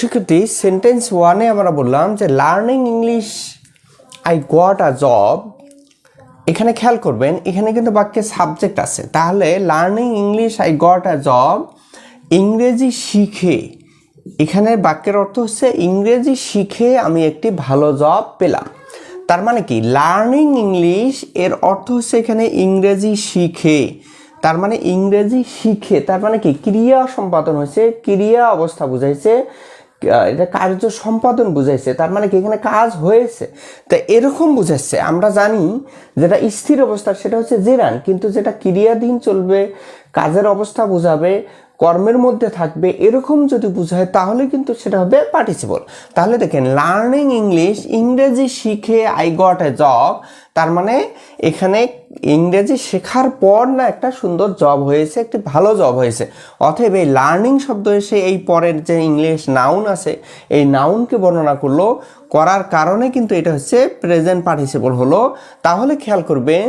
শিক্ষার্থী সেন্টেন্স ওয়ানে আমরা বললাম যে learning English I got a job এখানে খেয়াল করবেন, এখানে কিন্তু বাক্যে সাবজেক্ট আছে। তাহলে learning English I got a job ইংরেজি শিখে। এখানে বাক্যের অর্থ হচ্ছে, ইংরেজি শিখে আমি একটি ভালো জব পেলাম। তার মানে কি? লার্নিং ইংলিশ এর অর্থ হচ্ছে এখানে ইংরেজি শিখে। তার মানে ইংরেজি শিখে। তার মানে কি? ক্রিয়া সম্পাদন হয়েছে, ক্রিয়া অবস্থা বুঝাইছে। এটা কার্য সম্পাদন বুঝাইছে, তার মানে কি এখানে কাজ হয়েছে? তা এরকম বুঝাচ্ছে আমরা জানি যেটা স্থির অবস্থা সেটা হচ্ছে জেরান, কিন্তু যেটা ক্রিয়াধীন চলবে কাজের অবস্থা বুঝাবে, কর্মের মধ্যে থাকবে, এরকম যদি বুঝায় তাহলে কিন্তু সেটা হবে পার্টিসিপল তাহলে দেখেন লার্নিং ইংলিশ ইংরেজি শিখে আই গট এ জব তার মানে এখানে ইংরেজি শেখার পর না একটা সুন্দর জব হয়েছে, একটি ভালো জব হয়েছে। অতএব এই লার্নিং শব্দ এসে এই পরের যে ইংলিশ নাউন আছে, এই নাউনকে বর্ণনা করল, করার কারণে কিন্তু এটা হচ্ছে প্রেজেন্ট পার্টিসিপল হলো। তাহলে খেয়াল করবেন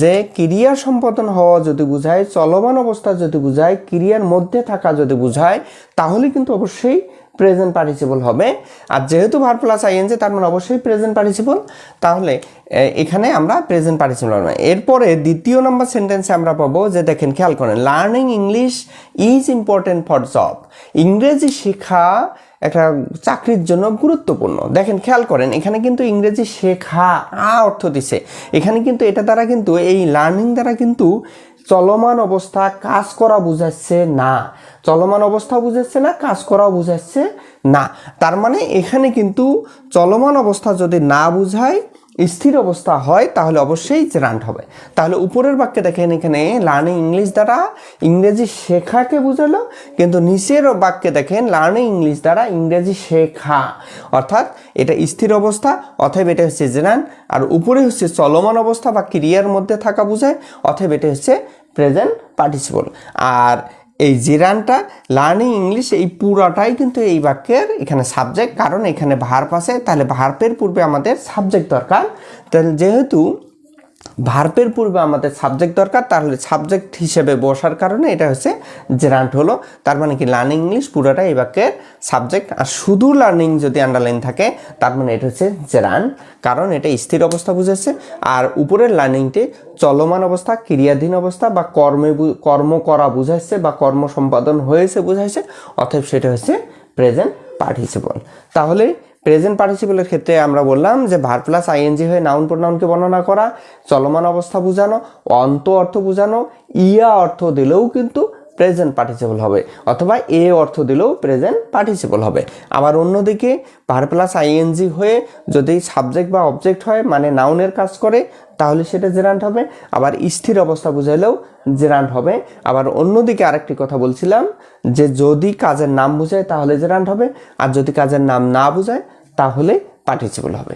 যে ক্রিয়া সম্পাদন হওয়া যদি বোঝায়, চলমান অবস্থা যদি বোঝায় ক্রিয়ার মধ্যে থাকা যদি বোঝায়, তাহলে কিন্তু অবশ্যই প্রেজেন্ট পার্টিসিপল হবে। আর যেহেতু ভার প্লাস আইএনজি তার মানে অবশ্যই প্রেজেন্ট পার্টিসিপল তাহলে এখানে আমরা প্রেজেন্ট পার্টিসিপল হবে। এরপরে দ্বিতীয় নম্বর সেন্টেন্সে আমরা পাবো যে, দেখেন, খেয়াল করেন learning English is important for job ইংরেজি শেখা একটা চাকরির জন্য গুরুত্বপূর্ণ। দেখেন, খেয়াল করেন, এখানে কিন্তু ইংরেজি শেখা আ অর্থ দিছে। এখানে কিন্তু এটা দ্বারা কিন্তু, এই লার্নিং দ্বারা কিন্তু চলমান অবস্থা কাজ করা বুঝাচ্ছে না। চলমান অবস্থা বুঝাচ্ছে না, কাজ করা বুঝাচ্ছে না। তার মানে এখানে কিন্তু চলমান অবস্থা যদি না বুঝায় স্থির অবস্থা হয়, তাহলে অবশ্যই জেরান্ট হবে। তাহলে উপরের বাক্যে দেখেন এখানে লার্নিং ইংলিশ দ্বারা ইংরেজি শেখাকে বুঝালো, কিন্তু নিচের বাক্যে দেখেন লার্নিং ইংলিশ দ্বারা ইংরেজি শেখা। অর্থাৎ এটা স্থির অবস্থা অথবা এটা হচ্ছে জেরান আর উপরে হচ্ছে চলমান অবস্থা বা ক্রিয়ার মধ্যে থাকা বোঝায় অথবা এটা হচ্ছে প্রেজেন্ট পার্টিসিপল আর এই জিরানটা লার্নিং ইংলিশ এই পুরোটাই কিন্তু এই বাক্যের এখানে সাবজেক্ট কারণ এখানে ভার্প আছে, তাহলে ভার্পের পূর্বে আমাদের সাবজেক্ট দরকার। তাহলে যেহেতু ভার্বের পূর্বে আমাদের সাবজেক্ট দরকার, তাহলে সাবজেক্ট হিসেবে বসার কারণে এটা হচ্ছে জেরান্ট হলো। তার মানে কি লার্নিং ইংলিশ পুরোটা এই বাক্যের সাবজেক্ট আর শুধু লার্নিং যদি আন্ডারলাইন থাকে, তার মানে এটা হচ্ছে জেরান কারণ এটা স্থির অবস্থা বুঝেছে। আর উপরের লার্নিংটি চলমান অবস্থা, ক্রিয়াধীন অবস্থা, বা কর্মে কর্ম করা বুঝাইছে, বা কর্ম সম্পাদন হয়েছে বুঝাইছে, অতএব সেটা হচ্ছে প্রেজেন্ট পার্টিসিপল তাহলে প্রেজেন্ট পার্টিসিপলের ক্ষেত্রে আমরা বললাম যে ভার প্লাস আইএনজি হয়ে নাউন প্রোনাউনকে বর্ণনা করা, চলমান অবস্থা বোঝানো, অন্ত অর্থ বোঝানো, ইয়া অর্থ দিলেও কিন্তু প্রেজেন্ট পার্টিসিপল হবে, অথবা এ অর্থ দিলেও প্রেজেন্ট পার্টিসিপল হবে। আবার অন্যদিকে ভার প্লাস আইএনজি হয়ে যদি সাবজেক্ট বা অবজেক্ট হয় মানে নাউনের কাজ করে, তাহলে সেটা জেরান্ট হবে। আবার স্থির অবস্থা বুঝাইলেও জেরান্ট হবে। আবার অন্যদিকে আরেকটি কথা বলছিলাম যে যদি কাজের নাম বোঝায়, তাহলে জেরান্ট হবে। আর যদি কাজের নাম না বোঝায় তাহলে পার্টিসিপল হবে।